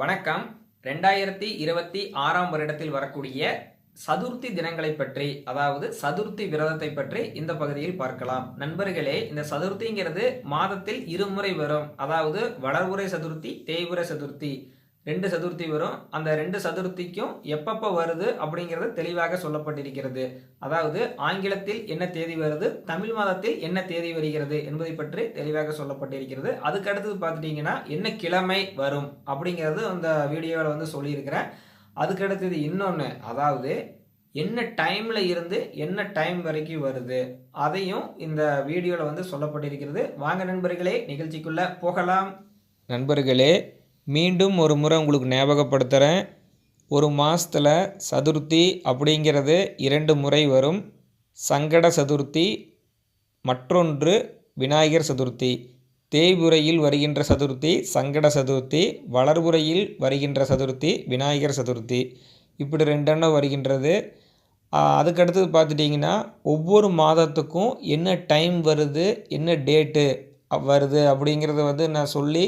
வணக்கம். ரெண்டாயிரத்தி இருபத்தி ஆறாம் வருடத்தில் வரக்கூடிய சதுர்த்தி தினங்களை பற்றி அதாவது சதுர்த்தி விரதத்தை பற்றி இந்த பகுதியில் பார்க்கலாம். நண்பர்களே இந்த சதுர்த்திங்கிறது மாதத்தில் இருமுறை வரும். அதாவது வளர்வுரை சதுர்த்தி தேய்வுரை சதுர்த்தி. ரெண்டு சதுர்த்தி வரும். அந்த ரெண்டு சதுர்த்திக்கும் எப்பப்போ வருது அப்படிங்கிறது தெளிவாக சொல்லப்பட்டிருக்கிறது. அதாவது ஆங்கிலத்தில் என்ன தேதி வருது தமிழ் மாதத்தில் என்ன தேதி வருகிறது என்பதை பற்றி தெளிவாக சொல்லப்பட்டிருக்கிறது. அதுக்கு அடுத்தது பார்த்துட்டிங்கன்னா என்ன கிழமை வரும் அப்படிங்கிறது அந்த வீடியோவில் வந்து சொல்லியிருக்கிறேன். அதுக்கு அடுத்தது இன்னொன்று அதாவது என்ன டைமில் இருந்து என்ன டைம் வரைக்கும் வருது அதையும் இந்த வீடியோவில் வந்து சொல்லப்பட்டிருக்கிறது. வாங்க நண்பர்களே நிகழ்ச்சிக்குள்ளே போகலாம். நண்பர்களே மீண்டும் ஒரு முறை உங்களுக்கு ஞாபகப்படுத்துகிறேன் ஒரு மாதத்தில் சதுர்த்தி அப்படிங்கிறது இரண்டு முறை வரும். சங்கட சதுர்த்தி மற்றொன்று விநாயகர் சதுர்த்தி. தேய்புரையில் வருகின்ற சதுர்த்தி சங்கட சதுர்த்தி வளர்புறையில் வருகின்ற சதுர்த்தி விநாயகர் சதுர்த்தி. இப்படி ரெண்டெண்ணம் வருகின்றது. ஆ, அதுக்கடுத்தது பார்த்துட்டிங்கன்னா ஒவ்வொரு மாதத்துக்கும் என்ன டைம் வருது என்ன டேட்டு வருது அப்படிங்கிறத வந்து நான் சொல்லி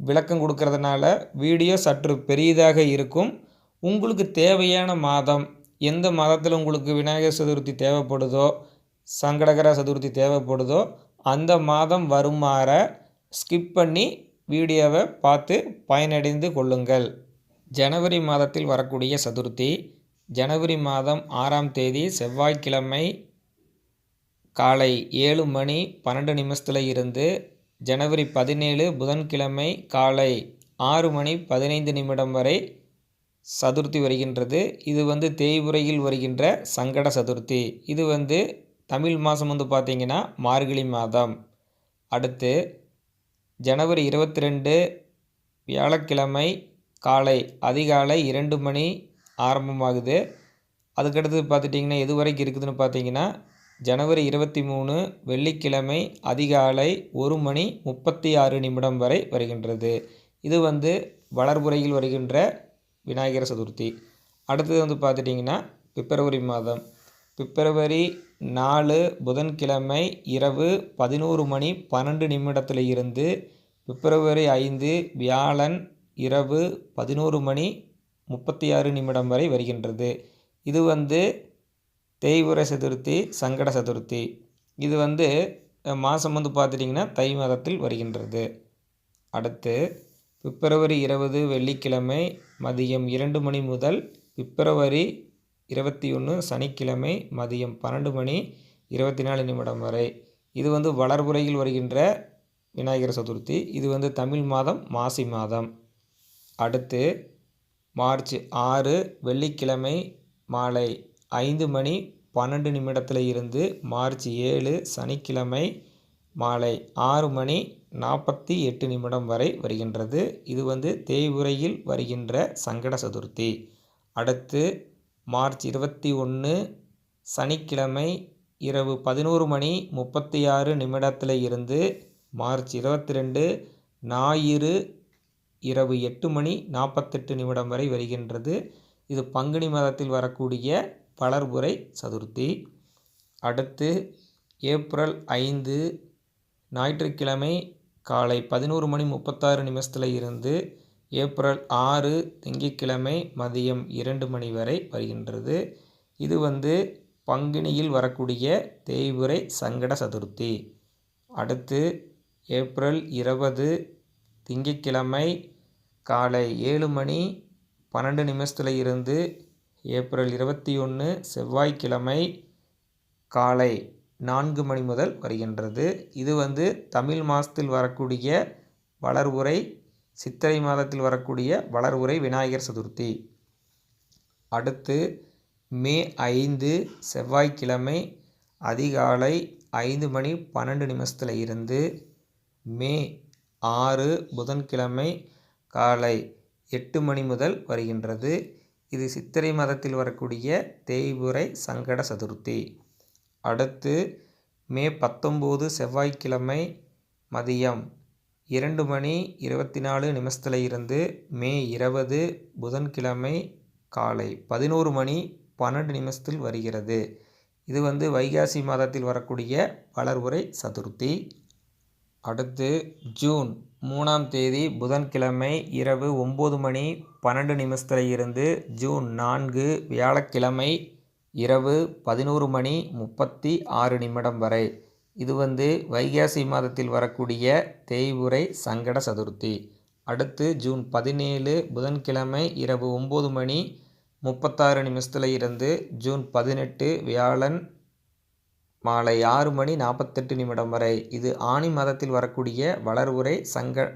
விளக்கம் கொடுக்கறதுனால வீடியோ சற்று பெரியதாக இருக்கும். உங்களுக்கு தேவையான மாதம் எந்த மாதத்தில் உங்களுக்கு விநாயகர் சதுர்த்தி தேவைப்படுதோ சங்கடகர சதுர்த்தி தேவைப்படுதோ அந்த மாதம் வருமாற ஸ்கிப் பண்ணி வீடியோவை பார்த்து பயனடைந்து கொள்ளுங்கள். ஜனவரி மாதத்தில் வரக்கூடிய சதுர்த்தி ஜனவரி மாதம் ஆறாம் தேதி செவ்வாய்க்கிழமை காலை ஏழு மணி பன்னெண்டு நிமிஷத்தில் இருந்து ஜனவரி பதினேழு புதன்கிழமை காலை ஆறு மணி பதினைந்து நிமிடம் வரை சதுர்த்தி வருகின்றது. இது வந்து தேய்புரையில் வருகின்ற சங்கட சதுர்த்தி. இது வந்து தமிழ் மாதம் வந்து பார்த்திங்கன்னா மார்கழி மாதம். அடுத்து ஜனவரி இருபத்தி ரெண்டு வியாழக்கிழமை காலை அதிகாலை இரண்டு மணி ஆரம்பமாகுது. அதுக்கடுத்து பார்த்துட்டிங்கன்னா எது வரைக்கும் இருக்குதுன்னு பார்த்தீங்கன்னா ஜனவரி இருபத்தி மூணு வெள்ளிக்கிழமை அதிகாலை ஒரு மணி முப்பத்தி ஆறு நிமிடம் வரை வருகின்றது. இது வந்து வளர்புறையில் வருகின்ற விநாயகர் சதுர்த்தி. அடுத்தது வந்து பார்த்துட்டிங்கன்னா பிப்ரவரி மாதம். பிப்ரவரி நாலு புதன்கிழமை இரவு பதினோரு மணி பன்னெண்டு நிமிடத்தில் இருந்து பிப்ரவரி ஐந்து வியாழன் இரவு பதினோரு மணி முப்பத்தி ஆறு நிமிடம் வரை வருகின்றது. இது வந்து தேய்புர சதுர்த்தி சங்கட சதுர்த்தி. இது வந்து மாதம் வந்து பார்த்துட்டிங்கன்னா தை மாதத்தில் வருகின்றது. அடுத்து பிப்ரவரி இருபது வெள்ளிக்கிழமை மதியம் இரண்டு மணி முதல் பிப்ரவரி இருபத்தி ஒன்று சனிக்கிழமை மதியம் பன்னெண்டு மணி இருபத்தி நாலு நிமிடம் வரை. இது வந்து வளர்புறையில் வருகின்ற விநாயகர் சதுர்த்தி. இது வந்து தமிழ் மாதம் மாசி மாதம். அடுத்து மார்ச் ஆறு வெள்ளிக்கிழமை மாலை ஐந்து மணி பன்னெண்டு நிமிடத்தில் இருந்து மார்ச் ஏழு சனிக்கிழமை மாலை ஆறு மணி நாற்பத்தி எட்டு நிமிடம் வரை வருகின்றது. இது வந்து தேய்புரையில் வருகின்ற சங்கட சதுர்த்தி. அடுத்து மார்ச் இருபத்தி ஒன்று சனிக்கிழமை இரவு பதினோரு மணி முப்பத்தி ஆறு நிமிடத்தில் இருந்து மார்ச் இருபத்தி ரெண்டு ஞாயிறு இரவு எட்டு மணி நாற்பத்தெட்டு நிமிடம் வரை வருகின்றது. இது பங்குனி மாதத்தில் வரக்கூடிய பலர்புரை சதுர்த்தி. அடுத்து ஏப்ரல் ஐந்து ஞாயிற்றுக்கிழமை காலை பதினோரு மணி முப்பத்தாறு நிமிஷத்தில் இருந்து ஏப்ரல் ஆறு திங்கட்கிழமை மதியம் இரண்டு மணி வரை வருகின்றது. இது வந்து பங்குனியில் வரக்கூடிய தேய்புரை சங்கட சதுர்த்தி. அடுத்து ஏப்ரல் இருபது திங்கட்கிழமை காலை ஏழு மணி பன்னெண்டு நிமிஷத்தில் இருந்து ஏப்ரல் இருபத்தி ஒன்று செவ்வாய்க்கிழமை காலை நான்கு மணி முதல் வருகின்றது. இது வந்து தமிழ் மாதத்தில் வரக்கூடிய வளர்வுரை சித்திரை மாதத்தில் வரக்கூடிய வளர்வுரை விநாயகர் சதுர்த்தி. அடுத்து மே ஐந்து செவ்வாய்க்கிழமை அதிகாலை ஐந்து மணி பன்னெண்டு நிமிஷத்தில் இருந்து மே ஆறு புதன்கிழமை காலை எட்டு மணி முதல் வருகின்றது. இது சித்திரை மாதத்தில் வரக்கூடிய தேய்புரை சங்கட சதுர்த்தி. அடுத்து மே பத்தொம்போது செவ்வாய்க்கிழமை மதியம் இரண்டு மணி இருபத்தி நாலு நிமிஷத்தில் இருந்து மே இருபது புதன்கிழமை காலை பதினோரு மணி பன்னெண்டு நிமிஷத்தில் வருகிறது. இது வந்து வைகாசி மாதத்தில் வரக்கூடிய வளர்வுரை சதுர்த்தி. அடுத்து ஜூன் மூணாம் தேதி புதன்கிழமை இரவு ஒம்பது மணி பன்னெண்டு நிமிஷத்தில் இருந்து ஜூன் நான்கு வியாழக்கிழமை இரவு பதினோரு மணி முப்பத்தி ஆறு நிமிடம் வரை. இது வந்து வைகாசி மாதத்தில் வரக்கூடிய தேய்புரை சங்கட சதுர்த்தி. அடுத்து ஜூன் பதினேழு புதன்கிழமை இரவு ஒம்பது மணி முப்பத்தாறு நிமிஷத்தில் இருந்து ஜூன் பதினெட்டு வியாழன் மாலை ஆறு மணி நாற்பத்தெட்டு நிமிடம் வரை. இது ஆனி மாதத்தில் வரக்கூடிய வளர்வுரை சங்க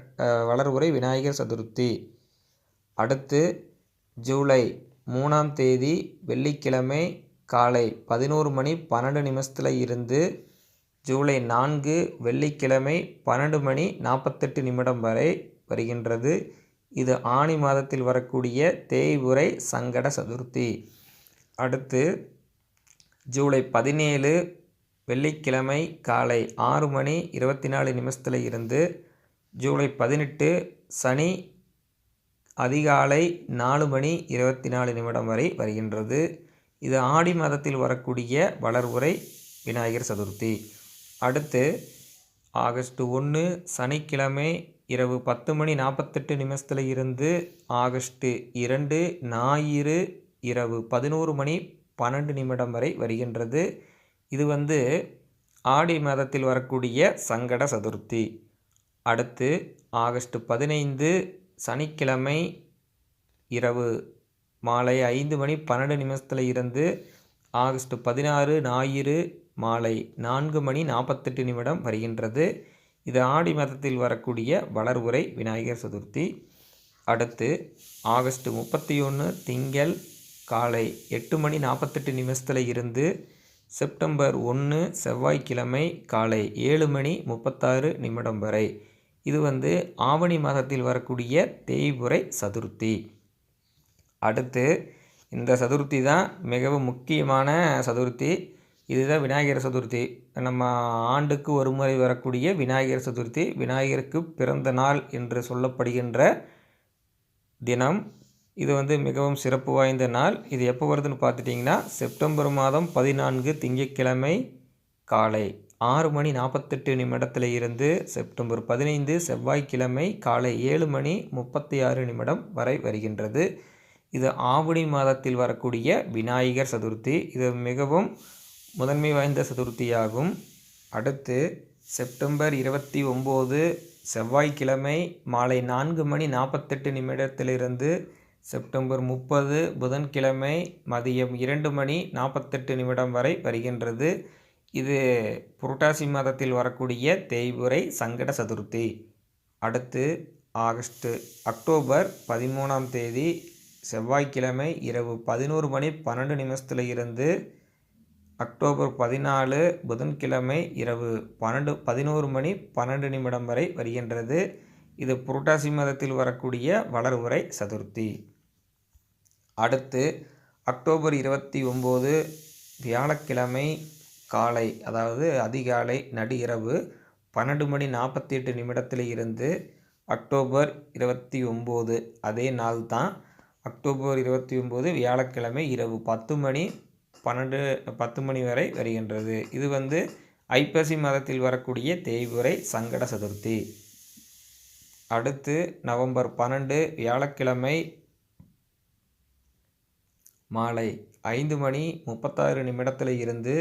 வளர்வுரை விநாயகர் சதுர்த்தி. அடுத்து ஜூலை மூணாம் தேதி வெள்ளிக்கிழமை காலை பதினோரு மணி பன்னெண்டு நிமிஷத்தில் இருந்து ஜூலை நான்கு வெள்ளிக்கிழமை பன்னெண்டு மணி நாற்பத்தெட்டு நிமிடம் வரை வருகின்றது. இது ஆனி மாதத்தில் வரக்கூடிய தேய்வுரை சங்கட சதுர்த்தி. அடுத்து ஜூலை பதினேழு வெள்ளிக்கிழமை காலை ஆறு மணி இருபத்தி நாலு நிமிஷத்தில் இருந்து ஜூலை பதினெட்டு சனி அதிகாலை நாலு மணி இருபத்தி நாலு நிமிடம் வரை வருகின்றது. இது ஆடி மாதத்தில் வரக்கூடிய வளர்வுரை விநாயகர் சதுர்த்தி. அடுத்து ஆகஸ்ட் ஒன்று சனிக்கிழமை இரவு பத்து மணி நாற்பத்தெட்டு நிமிஷத்தில் இருந்து ஆகஸ்ட் இரண்டு ஞாயிறு இரவு பதினோரு மணி பன்னெண்டு நிமிடம் வரை வருகின்றது. இது வந்து ஆடி மாதத்தில் வரக்கூடிய சங்கட சதுர்த்தி. அடுத்து ஆகஸ்ட் பதினைந்து சனிக்கிழமை இரவு மாலை ஐந்து மணி பன்னெண்டு நிமிஷத்தில் இருந்து ஆகஸ்ட் பதினாறு ஞாயிறு மாலை நான்கு மணி நாற்பத்தெட்டு நிமிடம் வருகின்றது. இது ஆடி மாதத்தில் வரக்கூடிய வளர்வுரை விநாயகர் சதுர்த்தி. அடுத்து ஆகஸ்ட் முப்பத்தி ஒன்று திங்கள் காலை எட்டு மணி நாற்பத்தெட்டு நிமிஷத்தில் இருந்து செப்டம்பர் ஒன்று செவ்வாய்க்கிழமை காலை ஏழு மணி முப்பத்தாறு நிமிடம் வரை. இது வந்து ஆவணி மாதத்தில் வரக்கூடிய தேய்புரை சதுர்த்தி. அடுத்து இந்த சதுர்த்தி தான் மிகவும் முக்கியமான சதுர்த்தி. இதுதான் விநாயகர் சதுர்த்தி. நம்ம ஆண்டுக்கு ஒரு முறை வரக்கூடிய விநாயகர் சதுர்த்தி. விநாயகருக்கு பிறந்த நாள் என்று சொல்லப்படுகின்ற தினம். இது வந்து மிகவும் சிறப்பு வாய்ந்த நாள். இது எப்போ வருதுன்னு பார்த்துட்டிங்கன்னா செப்டம்பர் மாதம் பதினான்கு திங்கட்கிழமை காலை ஆறு மணி நாற்பத்தெட்டு நிமிடத்தில் இருந்து செப்டம்பர் பதினைந்து செவ்வாய்க்கிழமை காலை ஏழு மணி முப்பத்தி ஆறு நிமிடம் வரை வருகின்றது. இது ஆவணி மாதத்தில் வரக்கூடிய விநாயகர் சதுர்த்தி. இது மிகவும் முதன்மை வாய்ந்த சதுர்த்தியாகும். அடுத்து செப்டம்பர் இருபத்தி ஒம்பது செவ்வாய்க்கிழமை மாலை நான்கு மணி நாற்பத்தெட்டு நிமிடத்திலிருந்து செப்டம்பர் முப்பது புதன்கிழமை மதியம் இரண்டு மணி நாற்பத்தெட்டு நிமிடம் வரை வருகின்றது. இது புரட்டாசி மாதத்தில் வரக்கூடிய தேய்புரை சங்கட சதுர்த்தி. அடுத்து ஆகஸ்ட்டு அக்டோபர் பதிமூணாம் தேதி செவ்வாய்க்கிழமை இரவு பதினோரு மணி பன்னெண்டு நிமிஷத்தில் இருந்து அக்டோபர் பதினாலு புதன்கிழமை இரவு பன்னெண்டு பதினோரு மணி பன்னெண்டு நிமிடம் வரை வருகின்றது. இது புரட்டாசி மாதத்தில் வரக்கூடிய வளர்வுரை சதுர்த்தி. அடுத்து அக்டோபர் இருபத்தி ஒம்பது வியாழக்கிழமை காலை அதாவது அதிகாலை நடு இரவு பன்னெண்டு மணி நாற்பத்தி எட்டு நிமிடத்தில் இருந்து அக்டோபர் இருபத்தி ஒம்பது அதே நாள் தான் அக்டோபர் இருபத்தி ஒம்பது வியாழக்கிழமை இரவு பத்து மணி பன்னெண்டு பத்து மணி வரை வருகின்றது. இது வந்து ஐப்பசி மாதத்தில் வரக்கூடிய தேய்புரை சங்கட சதுர்த்தி. அடுத்து நவம்பர் பன்னெண்டு வியாழக்கிழமை மாலை ஐந்து மணி முப்பத்தாறு நிமிடத்தில் இருந்து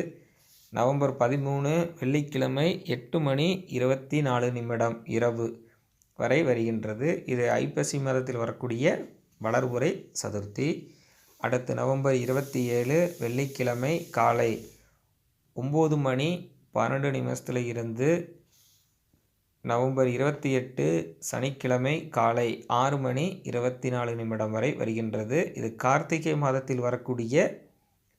நவம்பர் பதிமூணு வெள்ளிக்கிழமை எட்டு மணி இருபத்தி நாலு நிமிடம் இரவு வரை வருகின்றது. இது ஐப்பசி மாதத்தில் வரக்கூடிய வளர்புரை சதுர்த்தி. அடுத்து நவம்பர் இருபத்தி ஏழு வெள்ளிக்கிழமை காலை ஒம்பது மணி பன்னெண்டு நிமிஷத்தில் இருந்து நவம்பர் இருபத்தி எட்டு சனிக்கிழமை காலை ஆறு மணி இருபத்தி நாலு நிமிடம் வரை வருகின்றது. இது கார்த்திகை மாதத்தில் வரக்கூடிய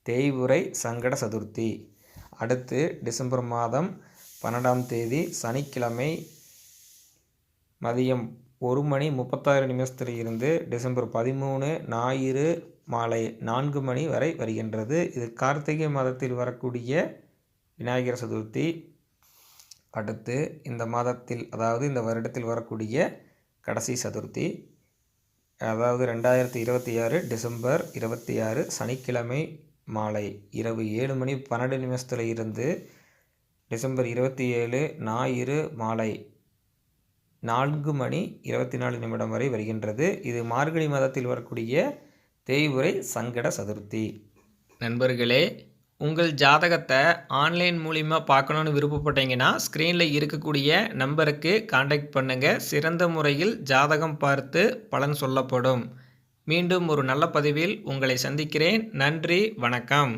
தேய்வுரை சங்கட சதுர்த்தி. அடுத்து டிசம்பர் மாதம் பன்னெண்டாம் தேதி சனிக்கிழமை மதியம் ஒரு மணி முப்பத்தாறு நிமிஷத்தில் இருந்து டிசம்பர் பதிமூணு ஞாயிறு மாலை நான்கு மணி வரை வருகின்றது. இது கார்த்திகை மாதத்தில் வரக்கூடிய விநாயகர் சதுர்த்தி. அடுத்து இந்த மாதத்தில் அதாவது இந்த வருடத்தில் வரக்கூடிய கடைசி சதுர்த்தி அதாவது ரெண்டாயிரத்தி இருபத்தி ஆறு டிசம்பர் இருபத்தி ஆறு சனிக்கிழமை மாலை இரவு ஏழு மணி பன்னெண்டு நிமிஷத்தில் இருந்து டிசம்பர் இருபத்தி ஏழு ஞாயிறு மாலை நான்கு மணி இருபத்தி நாலு நிமிடம் வரை வருகின்றது. இது மார்கழி மாதத்தில் வரக்கூடிய தேய்வுரை சங்கட சதுர்த்தி. நண்பர்களே உங்கள் ஜாதகத்தை ஆன்லைன் மூலிமா பார்க்கணுன்னு விருப்பப்பட்டீங்கன்னா ஸ்க்ரீனில் இருக்கக்கூடிய நம்பருக்கு காண்டாக்ட் பண்ணுங்கள் சிறந்த முறையில் ஜாதகம் பார்த்து பலன் சொல்லப்படும். மீண்டும் ஒரு நல்ல பதிவில் உங்களை சந்திக்கிறேன். நன்றி வணக்கம்.